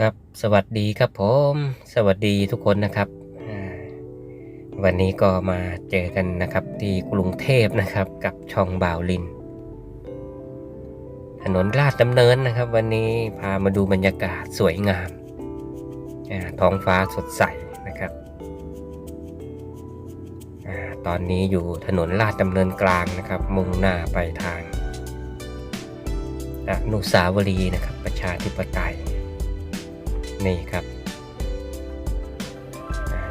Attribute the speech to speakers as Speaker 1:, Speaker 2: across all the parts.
Speaker 1: ครับสวัสดีครับผม สวัสดีทุกคนนะครับ วันนี้ก็มาเจอกันนะครับที่กรุงเทพนะครับกับช่องบ่าวลิน ถนนลาดดำเนินนะครับ วันนี้พามาดูบรรยากาศสวยงามท้องฟ้าสดใสนะครับตอนนี้อยู่ถนนลาดดำเนินกลางนะครับ มุ่งหน้าไปทางอนุสาวรีย์นะครับ ประชาธิปไตย นี่ครับ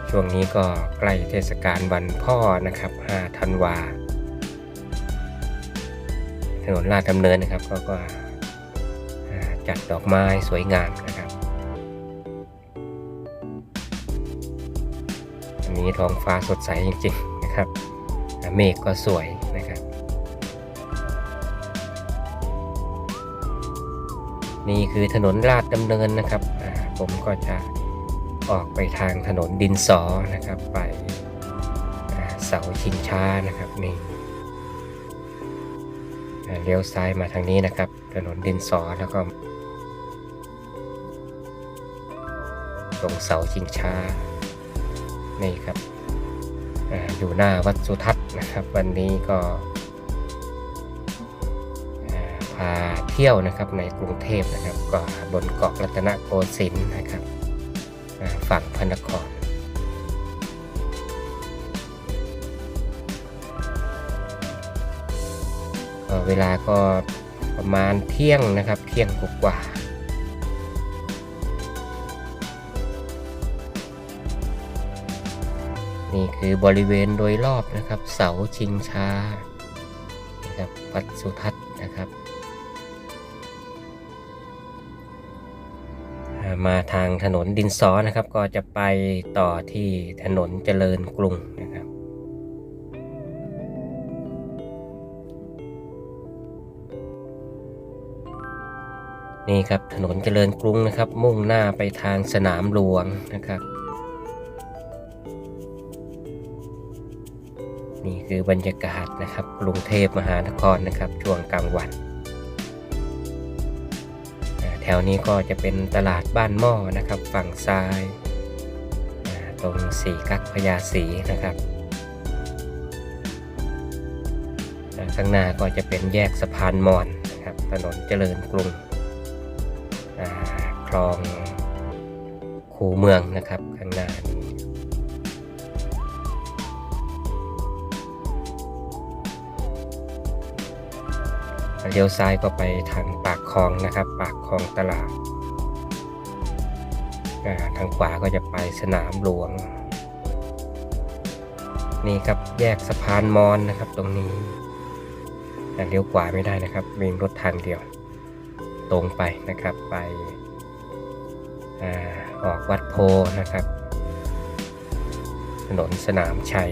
Speaker 1: ช่วงนี้ก็ใกล้เทศกาลวันพ่อนะครับ5ธันวา ถนนลาดดำเนินนะครับ ก็ก็จัดดอกไม้สวยงามนะครับ อันนี้ท้องฟ้าสดใสจริงๆนะครับ เมฆก็สวยนะครับนี่คือถนนลาดดำเนินนะครับ ผมก็จะออกไปทางถนนดินสอนะครับ ไปเสาชิงช้านะครับนี่เลี้ยวซ้ายมาทางนี้นะครับ ถนนดินสอแล้วก็ตรงเสาชิงช้านี่ครับออยู่หน้าวัดสุทัศน์นะครับ วันนี้ก็พาเที่ยวนะครับในกรุงเทพนะครับ ก็บนเกาะรัตนโกสินทร์ ฝั่งพระนคร เวลาก็ประมาณเที่ยงนะครับ เที่ยงกว่าๆนี่คือบริเวณโดยรอบนะครับ เสาชิงช้านะครับวัดสุทัศน์นะครับ มาทางถนนดินสอนะครับ ก็จะไปต่อที่ถนนเจริญกรุงนะครับ นี่ครับถนนเจริญกรุงนะครับ มุ่งหน้าไปทางสนามหลวงนะครับนี่คือบรรยากาศนะครับกรุงเทพมหานครนะครับ ช่วงกลางวัน แถวนี้ก็จะเป็นตลาดบ้านหม้อนะครับ ฝั่งซ้าย ตรงสีกักพญาสีนะครับข้างหน้าก็จะเป็นแยกสะพานมอนนะครับถนนเจริญกรุงคลองคูเมืองนะครับข้างหน้า เลี้ยวซ้ายก็ไปทางปากคลองนะครับ ปากคลองตลาดทางขวาก็จะไปสนามหลวง นี่ครับแยกสะพานมอนนะครับตรงนี้แต่เลี้ยวขวาไม่ได้นะครับมีรถทางเดียว ตรงไปนะครับไปอออกวัดโพนะครับ ถนนสนามชัย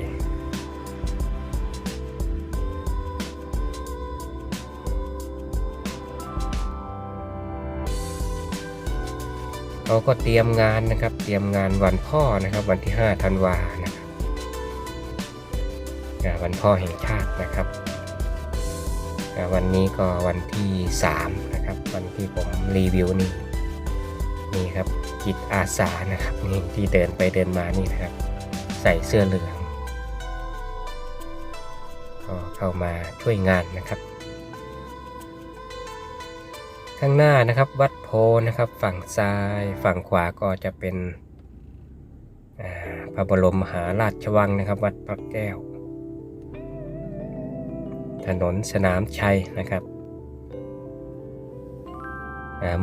Speaker 1: เขาก็เตรียมงานนะครับ เตรียมงานวันพ่อนะครับ วันที่ 5 ธันวานะครับวันพ่อแห่งชาตินะครับ วันนี้ก็วันที่3นะครับ วันที่ผมรีวิวนี่นี่ครับจิตอาสานะครับนี่ที่เดินไปเดินมานี่นะครับ ใส่เสื้อเหลืองก็เข้ามาช่วยงานนะครับ ข้างหน้านะครับ วัดโพนะครับ ฝั่งซ้ายฝั่งขวาก็จะเป็นพระบรมมหาราชวังนะครับ วัดพระแก้ว ถนนสนามชัยนะครับ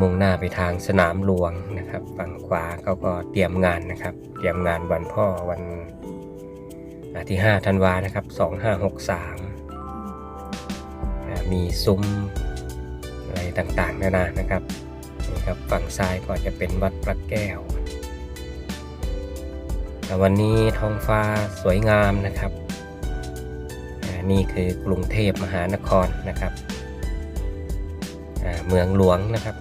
Speaker 1: มุ่งหน้าไปทางสนามหลวงนะครับ ฝั่งขวาเขาก็เตรียมงานนะครับ เตรียมงานวันพ่อวันอาที่5ธันวานะครับ 2563อ่ามีซุ้ม ต่างๆ นานานะครับนี่ครับฝั่งซ้ายก็จะเป็นวัดพระแก้ว แต่วันนี้ท้องฟ้าสวยงามนะครับอ่านี่คือกรุงเทพมหานครนะครับอ่าเมืองหลวงนะครับ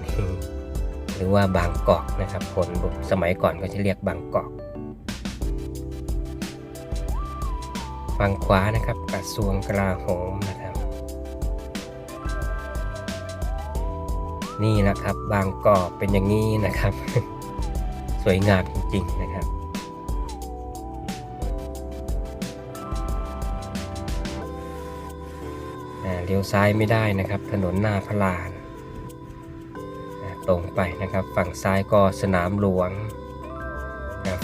Speaker 1: หรือว่าบางกอกนะครับ คนสมัยก่อนก็จะเรียกบางกอกฝั่งขวานะครับกระทรวงกลาโหมนะครับ นี่แหละครับ บางกอกเป็นอย่างนี้นะครับ สวยงามจริง ๆ นะครับ เลี้ยวซ้ายไม่ได้นะครับ ถนนหน้าพระลานตรงไปนะครับ ฝั่งซ้ายก็สนามหลวง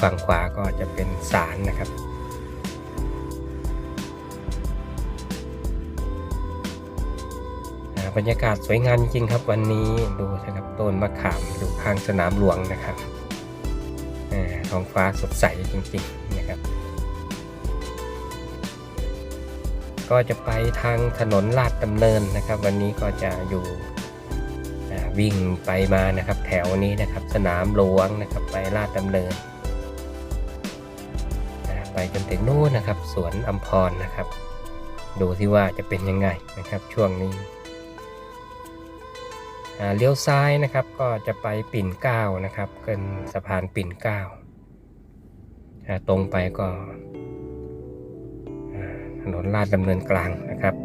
Speaker 1: ฝั่งขวาก็จะเป็นศาลนะครับ บรรยากาศสวยงามจริงครับวันนี้ดูนะครับต้นมะขามอยู่ข้างสนามหลวงนะครับท้องฟ้าสดใสจริงๆนะครับ ก็จะไปทางถนนลาดดำเนินนะครับ วันนี้ก็จะอยู่วิ่งไปมานะครับ แถวนี้นะครับ สนามหลวงนะครับไปลาดดำเนินไปจนถึงนู่นนะครับ สวนอัมพรนะครับ ดูที่ว่าจะเป็นยังไงนะครับช่วงนี้ เลี้ยวซ้ายนะครับก็จะไปปิ่นเกล้านะครับเกินสะพานปิ่นเกล้าอ่าตรงไปก็ถนนลาดดำเนินกลางนะครับ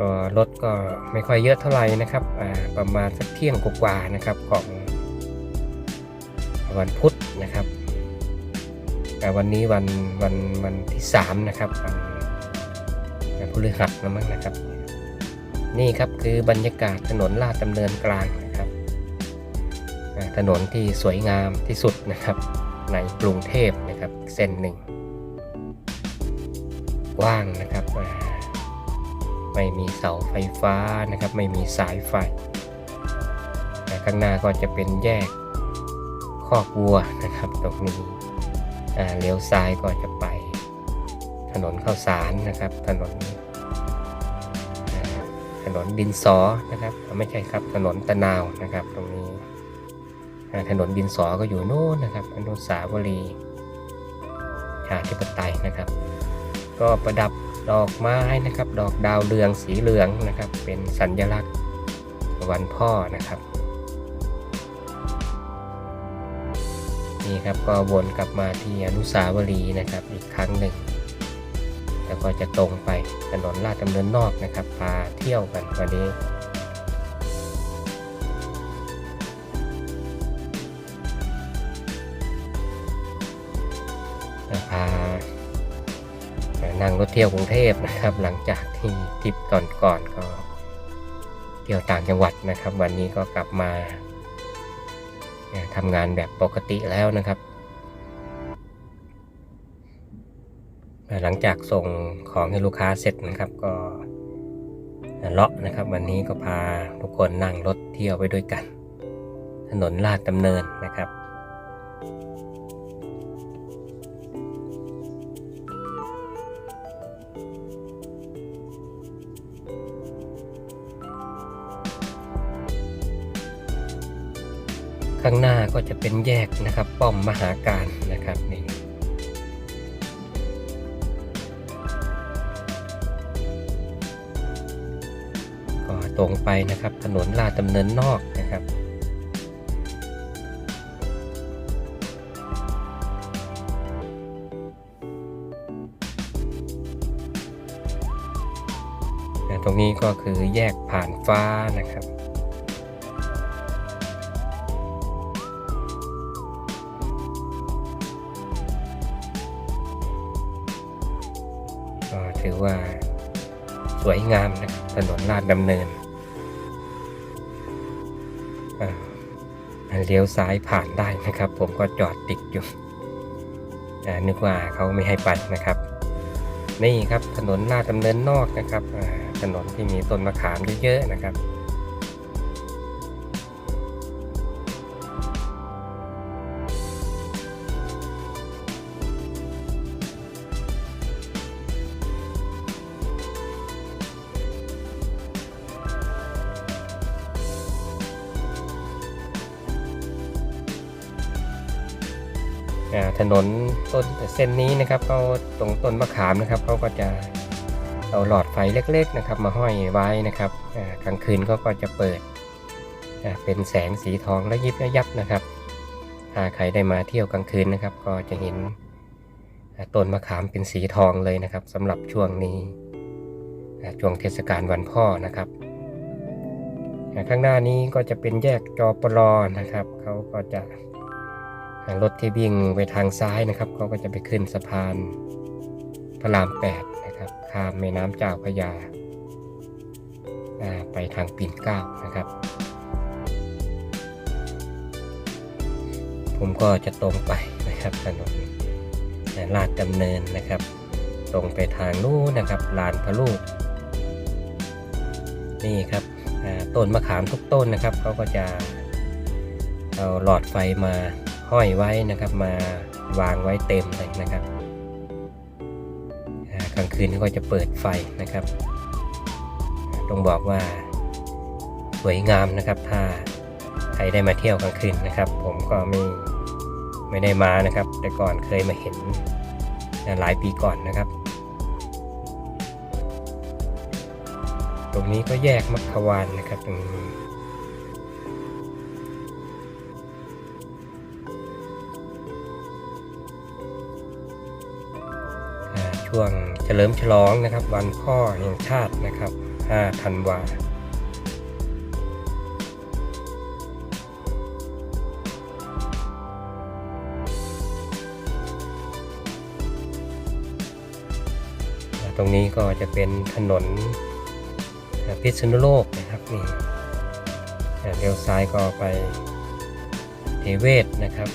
Speaker 1: ก็รถก็ไม่ค่อยเยอะเท่าไหร่นะครับประมาณสักเที่ยงกว่าๆนะครับของวันพุธนะครับแต่วันนี้วันวันวันที่สามนะครับวันพฤหัสนะมั้งนะครับ นี่ครับคือบรรยากาศถนนลาดดำเนินกลางนะครับถนนที่สวยงามที่สุดนะครับ ในกรุงเทพนะครับเส้นหนึ่งกว้างนะครับ ไม่มีเสาไฟฟ้านะครับ ไม่มีสายไฟอ่ข้างหน้าก็จะเป็นแยกคอกวัวนะครับตรงนี้อ่าเลี้ยวซ้ายก็จะไปถนนข้าวสารนะครับ ถนนถนนดินสอนะครับไม่ใช่ครับถนนตะนาวนะครับ ตรงนี้ถนนดินสอก็อยู่โน่นนะครับอนุสาวรีย์ชาธิปไตยนะครับ ก็ประดับ ดอกไม้นะครับ ดอกดาวเรืองสีเหลืองนะครับ เป็นสัญลักษณ์วันพ่อนะครับนี่ครับก็วนกลับมาที่อนุสาวรีย์นะครับอีกครั้งหนึ่ง แล้วก็จะตรงไปถนนลาดดำเนินนอกนะครับพาเที่ยวกันวันนี้ นั่งรถเที่ยวกรุงเทพนะครับ หลังจากที่ทริปก่อนๆก็ เที่ยวต่างจังหวัดนะครับ วันนี้ก็กลับมาทำงานแบบปกติแล้วนะครับ หลังจากส่งของให้ลูกค้าเสร็จนะครับก็เลาะนะครับ วันนี้ก็พาทุกคนนั่งรถเที่ยวไปด้วยกัน ถนนลาดดำเนินนะครับ ข้างหน้าก็จะเป็นแยกนะครับ ป้อมมหาการนะครับนี่ก็ตรงไปนะครับถนนลาดดำเนินนอกนะครับตรงนี้ก็คือแยกผ่านฟ้านะครับ ก็ถือว่าสวยงามนะครับถนนลาดดำเนินเเลี้ยวซ้ายผ่านได้นะครับ ผมก็จอดติดอยู่นึกว่าเขาไม่ให้ไปนะครับ นี่ครับถนนลาดดำเนินนอกนะครับถนนที่มีต้นมะขามเยอะๆนะครับ ถนนต้นเส้นนี้นะครับเขาตรงต้นมะขามนะครับเขาก็จะเอาหลอดไฟเล็ก ๆ นะครับ มาห้อยไว้นะครับกลางคืนก็ก็จะเปิดเป็นแสงสีทองและยิบยับนะครับ ถ้าใครได้มาเที่ยวกลางคืนนะครับ ก็จะเห็นต้นมะขามเป็นสีทองเลยนะครับสำหรับช่วงนี้ช่วงเทศกาลวันพ่อนะครับข้างหน้านี้ก็จะเป็นแยกจอปลอนะครับเขาก็จะ รถที่วิ่งไปทางซ้ายนะครับเขาก็จะไปขึ้นสะพานพระราม8นะครับข้ามแม่น้ำเจ้าพระยาไปทางปิ่นเกล้านะครับ ผมก็จะตรงไปนะครับถนนลาดดำเนินนะครับ ตรงไปทางนู้นนะครับลานพระลูก นี่ครับต้นมะขามทุกต้นนะครับเขาก็จะเอาหลอดไฟมา ห้อยไว้นะครับ มาวางไว้เต็มเลยนะครับกลางคืนก็จะเปิดไฟนะครับ ต้องบอกว่าสวยงามนะครับ ถ้าใครได้มาเที่ยวกลางคืนนะครับ ผมก็ไม่ไม่ได้มานะครับ แต่ก่อนเคยมาเห็นหลายปีก่อนนะครับ ตรงนี้ก็แยกมัคควานนะครับตรงนี้ ช่วงเฉลิมฉลองนะครับ วันพ่อแห่งชาตินะครับ 5 ธันวาตรงนี้ก็จะเป็นถนนพิษณุโลกนะครับนี่เลี้ยวซ้ายก็ไปเทเวศนะครับ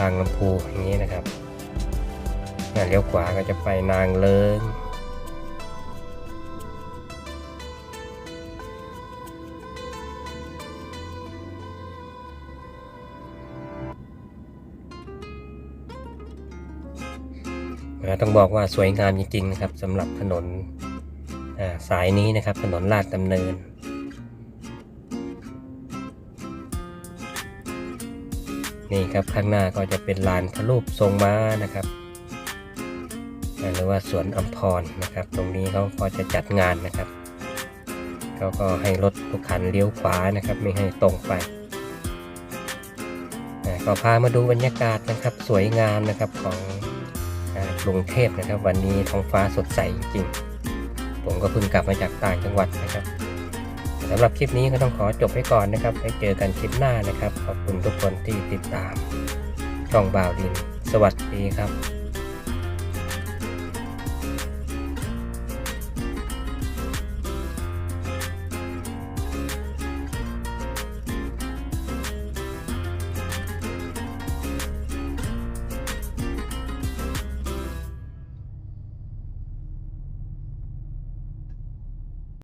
Speaker 1: บางลำพูอย่างนี้นะครับเลี้ยวขวาก็จะไปนางเลิงต้องบอกว่าสวยงามจริงๆนะครับสำหรับถนนอ่าสายนี้นะครับถนนลาดดำเนิน นี่ครับข้างหน้าก็จะเป็นลานพระรูปทรงม้านะครับหรือว่าสวนอัมพรนะครับ ตรงนี้เขาก็จะจัดงานนะครับเขาก็ให้รถทุกคันเลี้ยวขวานะครับ ไม่ให้ตรงไปก็พามาดูบรรยากาศนะครับ สวยงามนะครับของกรุงเทพนะครับ วันนี้ท้องฟ้าสดใสจริงๆผมก็เพิ่งกลับมาจากต่างจังหวัดนะครับ สำหรับคลิปนี้ก็ต้องขอจบไปก่อนนะครับไว้เจอกันคลิปหน้านะครับ ขอบคุณทุกคนที่ติดตามช่องบ่าวดิน สวัสดีครับ